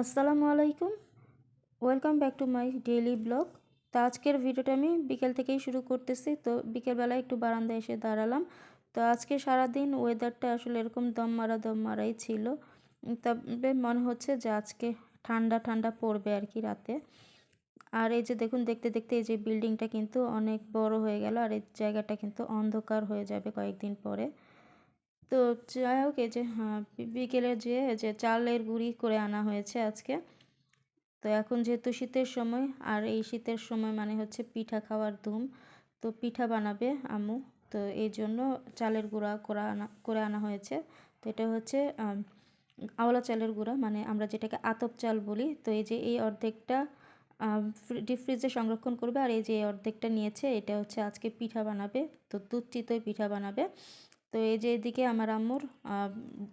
আসসালামু আলাইকুম। Welcome back to my daily vlog তো আজকের ভিডিওটা আমি বিকেল থেকেই শুরু করতেছি। তো বিকেলবেলায় একটু বারান্দায় এসে দাঁড়ালাম। তো আজকে সারাদিন ওয়েদারটা আসলে এরকম দম মারা, দম মারাই ছিল। তবে মনে হচ্ছে যে আজকে ঠান্ডা ঠান্ডা পড়বে আর কি রাতে। আর এই যে দেখুন, দেখতে দেখতে এই যে বিল্ডিংটা কিন্তু অনেক বড় হয়ে গেল। আর এই জায়গাটা কিন্তু অন্ধকার হয়ে যাবে কয়েকদিন পরে। তো যাই হোক, এই যে হ্যাঁ বিকেলে যে যে চালের গুঁড়ি করে আনা হয়েছে আজকে। তো এখন যেহেতু শীতের সময়, আর এই শীতের সময় মানে হচ্ছে পিঠা খাওয়ার ধুম, তো পিঠা বানাবে আম্মু। তো এই জন্য চালের গুঁড়া করে আনা করে আনা হয়েছে। তো এটা হচ্ছে আওলা চালের গুঁড়া মানে আমরা যেটাকে আতপ চাল বলি। তো এই যে এই অর্ধেকটা ডিপ ফ্রিজে সংরক্ষণ করবে, আর এই যে অর্ধেকটা নিয়েছে, এটা হচ্ছে আজকে পিঠা বানাবে। তো দুধ চিতই পিঠা বানাবে। তো এই যে এদিকে আমার আম্মুর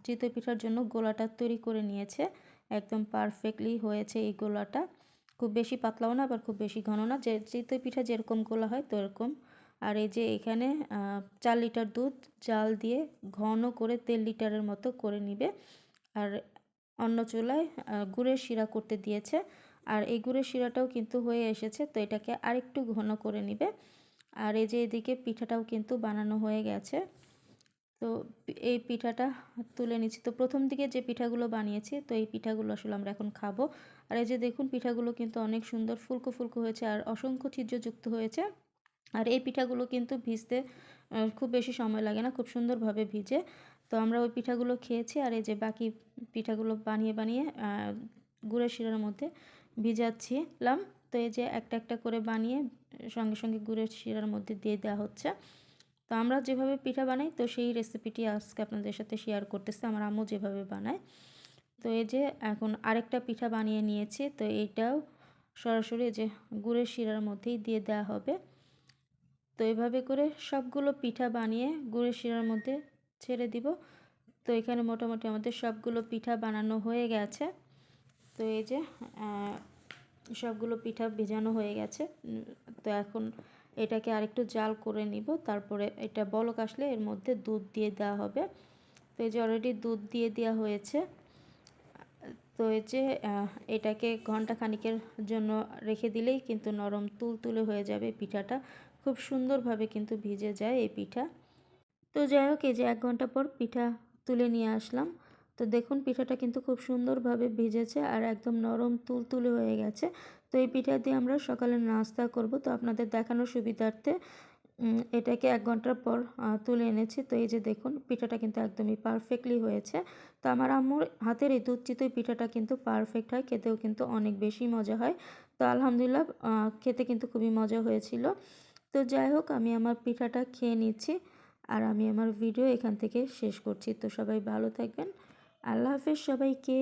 চিতই পিঠার জন্য গোলাটা তৈরি করে নিয়েছে। একদম পারফেক্টলি হয়েছে এই গোলাটা। খুব বেশি পাতলাও না, আবার খুব বেশি ঘন না। যে চিতই পিঠা যেরকম গোলা হয় তো এরকম আর এই যে এখানে চার লিটার দুধ জাল দিয়ে ঘন করে তেল লিটারের মতো করে নিবে। আর অন্য চুলায় গুড়ের শিরা করতে দিয়েছে। আর এই গুড়ের শিরাটাও কিন্তু হয়ে এসেছে, তো এটাকে আরেকটু ঘন করে নিবে। আর এই যে এদিকে পিঠাটাও কিন্তু বানানো হয়ে গেছে। তো এই পিঠাটা তুলে নিচ্ছি। তো প্রথম দিকে যে পিঠাগুলো বানিয়েছি, তো এই পিঠাগুলো আসলে আমরা এখন খাব। আর এই যে দেখুন, পিঠাগুলো কিন্তু অনেক সুন্দর ফুলকো ফুলকো হয়েছে আর অসংখ্য ছিদ্রযুক্ত হয়েছে। আর এই পিঠাগুলো কিন্তু ভিজতে খুব বেশি সময় লাগে না, খুব সুন্দরভাবে ভিজে। তো আমরা ওই পিঠাগুলো খেয়েছি আর এই যে বাকি পিঠাগুলো বানিয়ে বানিয়ে গুড়ের শিরার মধ্যে ভিজাচ্ছিলাম। তো এই যে একটা একটা করে বানিয়ে, সঙ্গে সঙ্গে গুড়ের শিরার মধ্যে দিয়ে দেওয়া হচ্ছে। তো আমরা যেভাবে পিঠা বানাই, তো সেই রেসিপিটি আজকে আপনাদের সাথে শেয়ার করতেছে, আমার আম্মু যেভাবে বানায়। তো এই যে এখন আরেকটা পিঠা বানিয়ে নিয়েছি, তো এইটাও সরাসরি যে গুড়ের শিরার মধ্যেই দিয়ে দেওয়া হবে। তো এইভাবে করে সবগুলো পিঠা বানিয়ে গুড়ের শিরার মধ্যে ছেড়ে দিব। তো এখানে মোটামুটি আমাদের সবগুলো পিঠা বানানো হয়ে গেছে। তো এই যে সবগুলো পিঠা ভেজানো হয়ে গেছে। তো এখন এটাকে আরেকটু জাল করে নিব, তারপরে এটা বলক আসলে এর মধ্যে দুধ দিয়ে দেওয়া হবে। তো এই যে অলরেডি দুধ দিয়ে দেওয়া হয়েছে, তো এই যে এটাকে ঘণ্টা খানিকের জন্য রেখে দিলেই কিন্তু নরম তুল তুলে হয়ে যাবে পিঠাটা। খুব সুন্দরভাবে কিন্তু ভিজে যায় এই পিঠা। তো যাই হোক, এই যে এক ঘণ্টা পর পিঠা তুলে নিয়ে আসলাম। তো দেখুন পিঠাটা কিন্তু খুব সুন্দরভাবে ভিজেছে আর একদম নরম তুলতুলে হয়ে গেছে। তো এই পিঠা দিয়ে আমরা সকালে নাস্তা করব। তো আপনাদের দেখানোর সুবিধার্থে এটাকে এক ঘণ্টার পর তুলে এনেছি। তো এই যে দেখুন, পিঠাটা কিন্তু একদমই পারফেক্টলি হয়েছে। তো আমার আম্মুর হাতের এই দুধ চিতই পিঠাটা কিন্তু পারফেক্ট হয়, খেতেও কিন্তু অনেক বেশি মজা হয়। তো আলহামদুলিল্লাহ খেতে কিন্তু খুবই মজা হয়েছিল। তো যাই হোক, আমি আমার পিঠাটা খেয়ে নিচ্ছি আর আমি আমার ভিডিও এখান থেকে শেষ করছি। তো সবাই ভালো থাকবেন। আল্লাহ হাফেজ সবাইকে।